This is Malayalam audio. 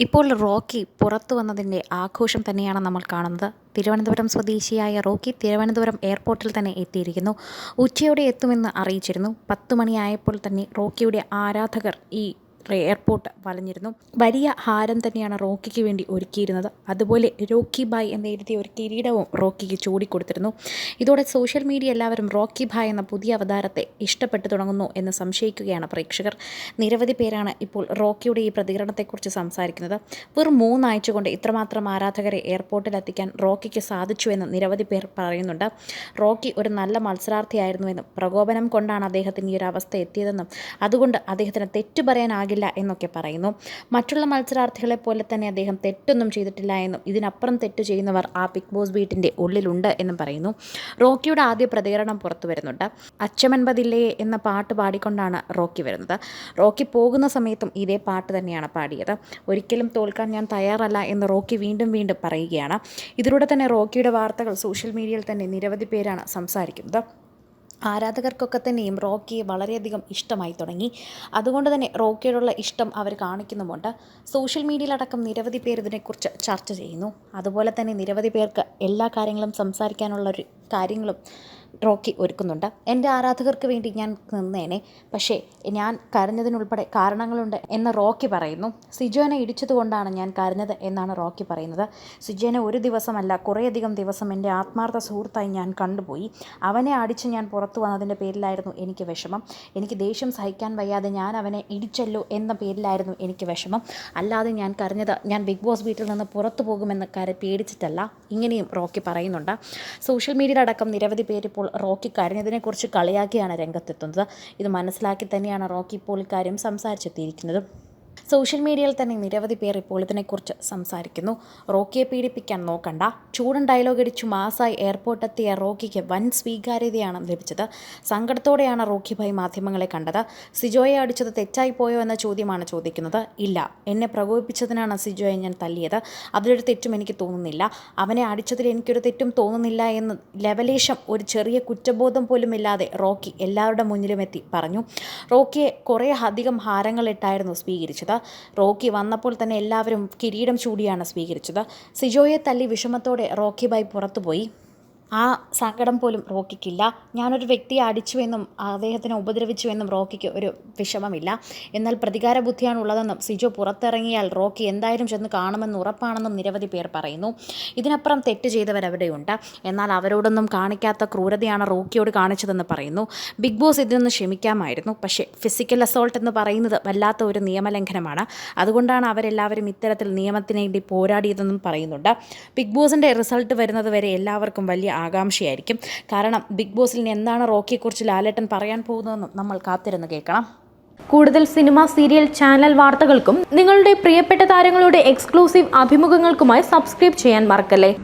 ഇപ്പോൾ റോക്കി പുറത്തു വന്നതിന്റെ ആഘോഷം തന്നെയാണ് നമ്മൾ കാണുന്നത്. തിരുവനന്തപുരം സ്വദേശിയായ റോക്കി തിരുവനന്തപുരം എയർപോർട്ടിൽ തന്നെ എത്തിയിരിക്കുന്നു. ഉച്ചയോടെ എത്തുമെന്ന് അറിയിച്ചിരുന്നു. പത്ത് മണിയായപ്പോൾ തന്നെ റോക്കിയുടെ ആരാധകർ ഈ എയർപോർട്ട് വലഞ്ഞിരുന്നു. വലിയ ഹാരം തന്നെയാണ് റോക്കിക്ക് വേണ്ടി ഒരുക്കിയിരുന്നത്. അതുപോലെ റോക്കി ബായ് എന്ന് എഴുതിയ ഒരു കിരീടവും റോക്കിക്ക് ചൂടിക്കൊടുത്തിരുന്നു. ഇതോടെ സോഷ്യൽ മീഡിയ എല്ലാവരും റോക്കി ഭായ് എന്ന പുതിയ അവതാരത്തെ ഇഷ്ടപ്പെട്ടു തുടങ്ങുന്നു എന്ന് സംശയിക്കുകയാണ് പ്രേക്ഷകർ. നിരവധി പേരാണ് ഇപ്പോൾ റോക്കിയുടെ ഈ പ്രതികരണത്തെക്കുറിച്ച് സംസാരിക്കുന്നത്. വെറും മൂന്നാഴ്ച കൊണ്ട് ഇത്രമാത്രം ആരാധകരെ എയർപോർട്ടിലെത്തിക്കാൻ റോക്കിക്ക് സാധിച്ചു എന്ന് നിരവധി പേർ പറയുന്നുണ്ട്. റോക്കി ഒരു നല്ല മത്സരാർത്ഥിയായിരുന്നുവെന്നും പ്രകോപനം കൊണ്ടാണ് അദ്ദേഹത്തിന് ഈ ഒരു അവസ്ഥ എത്തിയതെന്നും. അതുകൊണ്ട് അദ്ദേഹത്തിന് തെറ്റു പറയാനാകില്ല എന്നൊക്കെ പറയുന്നു. മറ്റുള്ള മത്സരാർത്ഥികളെ പോലെ തന്നെ അദ്ദേഹം തെറ്റൊന്നും ചെയ്തിട്ടില്ല എന്നും ഇതിനപ്പുറം തെറ്റ് ചെയ്യുന്നവർ ആ ബിഗ് ബോസ് വീട്ടിന്റെ ഉള്ളിലുണ്ട് എന്നും പറയുന്നു. റോക്കിയുടെ ആദ്യ പ്രതികരണം പുറത്തു വരുന്നുണ്ട്. അച്ചമൻപതില്ലയെ എന്ന പാട്ട് പാടിക്കൊണ്ടാണ് റോക്കി വരുന്നത്. റോക്കി പോകുന്ന സമയത്തും ഇതേ പാട്ട് തന്നെയാണ് പാടിയത്. ഒരിക്കലും തോൽക്കാൻ ഞാൻ തയ്യാറല്ല എന്ന് റോക്കി വീണ്ടും വീണ്ടും പറയുകയാണ്. ഇതിലൂടെ തന്നെ റോക്കിയുടെ വാർത്തകൾ സോഷ്യൽ മീഡിയയിൽ തന്നെ നിരവധി പേരാണ് സംസാരിക്കുന്നത്. ആരാധകർക്കൊക്കെ തന്നെയും റോക്കിയെ വളരെയധികം ഇഷ്ടമായി തുടങ്ങി. അതുകൊണ്ട് തന്നെ റോക്കിയോടുള്ള ഇഷ്ടം അവർ കാണിക്കുന്നുമുണ്ട്. സോഷ്യൽ മീഡിയയിലടക്കം നിരവധി പേർ ഇതിനെക്കുറിച്ച് ചർച്ച ചെയ്യുന്നു. അതുപോലെ തന്നെ നിരവധി പേർക്ക് എല്ലാ കാര്യങ്ങളും സംസാരിക്കാനുള്ള ഒരു കാര്യങ്ങളും റോക്കി ഒരുക്കുന്നുണ്ട്. എന്റെ ആരാധകർക്ക് വേണ്ടി ഞാൻ നിന്നേനെ. പക്ഷേ ഞാൻ കരഞ്ഞതിനുൾപ്പെടെ കാരണങ്ങളുണ്ട് എന്ന് റോക്കി പറയുന്നു. സിജോനെ ഇടിച്ചതുകൊണ്ടാണ് ഞാൻ കരഞ്ഞത് എന്നാണ് റോക്കി പറയുന്നത്. സിജോനെ ഒരു ദിവസമല്ല കുറേയധികം ദിവസം എന്റെ ആത്മാർത്ഥ സുഹൃത്തായി ഞാൻ കണ്ടുപോയി. അവനെ അടിച്ച് ഞാൻ പുറത്തു വന്നതിന്റെ പേരിലായിരുന്നു എനിക്ക് വിഷമം. എനിക്ക് ദേഷ്യം സഹിക്കാൻ വയ്യാതെ ഞാൻ അവനെ ഇടിച്ചല്ലോ എന്ന പേരിലായിരുന്നു എനിക്ക് വിഷമം. അല്ലാതെ ഞാൻ കരഞ്ഞത് ഞാൻ ബിഗ് ബോസ് വീട്ടിൽ നിന്ന് പുറത്തു പോകുമെന്ന് കര പേടിച്ചിട്ടല്ല. ഇങ്ങനെയും റോക്കി പറയുന്നുണ്ട്. സോഷ്യൽ മീഡിയയിലടക്കം നിരവധി പേര് ഇപ്പോൾ റോക്കി കരഞ്ഞതിനെക്കുറിച്ച് കളിയാക്കിയാണ് രംഗത്തെത്തുന്നത്. ഇത് മനസ്സിലാക്കി തന്നെയാണ് റോക്കി ഇപ്പോൾ ഇക്കാര്യം സംസാരിച്ചെത്തിയിരിക്കുന്നത്. സോഷ്യൽ മീഡിയയിൽ തന്നെ നിരവധി പേർ ഇപ്പോൾ ഇതിനെക്കുറിച്ച് സംസാരിക്കുന്നു. റോക്കിയെ പീഡിപ്പിക്കാൻ നോക്കണ്ട. ചൂടൻ ഡയലോഗ് അടിച്ചു മാസായി എയർപോർട്ടെത്തിയ റോക്കിക്ക് വൻ സ്വീകാര്യതയാണ് ലഭിച്ചത്. സങ്കടത്തോടെയാണ് റോക്കി ഭായ് മാധ്യമങ്ങളെ കണ്ടത്. സിജോയെ അടിച്ചത് തെറ്റായി പോയോ എന്ന ചോദ്യമാണ് ചോദിക്കുന്നത്. ഇല്ല എന്നെ പ്രകോപിപ്പിച്ചതിനാണ് സിജോയെ ഞാൻ തല്ലിയത്. അതിലൊരു തെറ്റും എനിക്ക് തോന്നുന്നില്ല. അവനെ അടിച്ചതിൽ എനിക്കൊരു തെറ്റും തോന്നുന്നില്ല എന്ന് ലെവലേശം ഒരു ചെറിയ കുറ്റബോധം പോലും ഇല്ലാതെ റോക്കി എല്ലാവരുടെ മുന്നിലും എത്തി പറഞ്ഞു. റോക്കിയെ കുറേ അധികം ഹാരങ്ങളിട്ടായിരുന്നു സ്വീകരിച്ചത്. റോക്കി വന്നപ്പോൾ തന്നെ എല്ലാവരും കിരീടം ചൂടിയാണ് സ്വീകരിച്ചത്. സിജോയെ തല്ലി വിഷമത്തോടെ റോക്കി ബായ് പുറത്തുപോയി. ആ സങ്കടം പോലും റോക്കിക്കില്ല. ഞാനൊരു വ്യക്തിയെ അടിച്ചുവെന്നും അദ്ദേഹത്തിനെ ഉപദ്രവിച്ചു എന്നും റോക്കിക്ക് ഒരു വിഷമമില്ല. എന്നാൽ പ്രതികാര ബുദ്ധിയാണ് ഉള്ളതെന്നും സിജോ പുറത്തിറങ്ങിയാൽ റോക്കി എന്തായാലും ചെന്ന് കാണുമെന്ന് ഉറപ്പാണെന്നും നിരവധി പേർ പറയുന്നു. ഇതിനപ്പുറം തെറ്റ് ചെയ്തവരവിടെയുണ്ട്. എന്നാൽ അവരോടൊന്നും കാണിക്കാത്ത ക്രൂരതയാണ് റോക്കിയോട് കാണിച്ചതെന്ന് പറയുന്നു. ബിഗ് ബോസ് ഇതിനൊന്ന് ക്ഷമിക്കാമായിരുന്നു. പക്ഷേ ഫിസിക്കൽ അസോൾട്ട് എന്ന് പറയുന്നത് വല്ലാത്ത ഒരു നിയമലംഘനമാണ്. അതുകൊണ്ടാണ് അവരെല്ലാവരും ഇത്തരത്തിൽ നിയമത്തിന് വേണ്ടി പോരാടിയതെന്നും പറയുന്നുണ്ട്. ബിഗ് ബോസിന്റെ റിസൾട്ട് വരുന്നത് വരെ എല്ലാവർക്കും വലിയ ആകാംക്ഷയായിരിക്കും. കാരണം ബിഗ് ബോസിൽ എന്താണ് റോക്കിയെക്കുറിച്ച് ലാലേട്ടൻ പറയാൻ പോകുന്നതെന്നും നമ്മൾ കാത്തിരുന്ന് കേൾക്കണം. കൂടുതൽ സിനിമ സീരിയൽ ചാനൽ വാർത്തകൾക്കും നിങ്ങളുടെ പ്രിയപ്പെട്ട താരങ്ങളുടെ എക്സ്ക്ലൂസീവ് അഭിമുഖങ്ങൾക്കുമായി സബ്സ്ക്രൈബ് ചെയ്യാൻ മറക്കല്ലേ?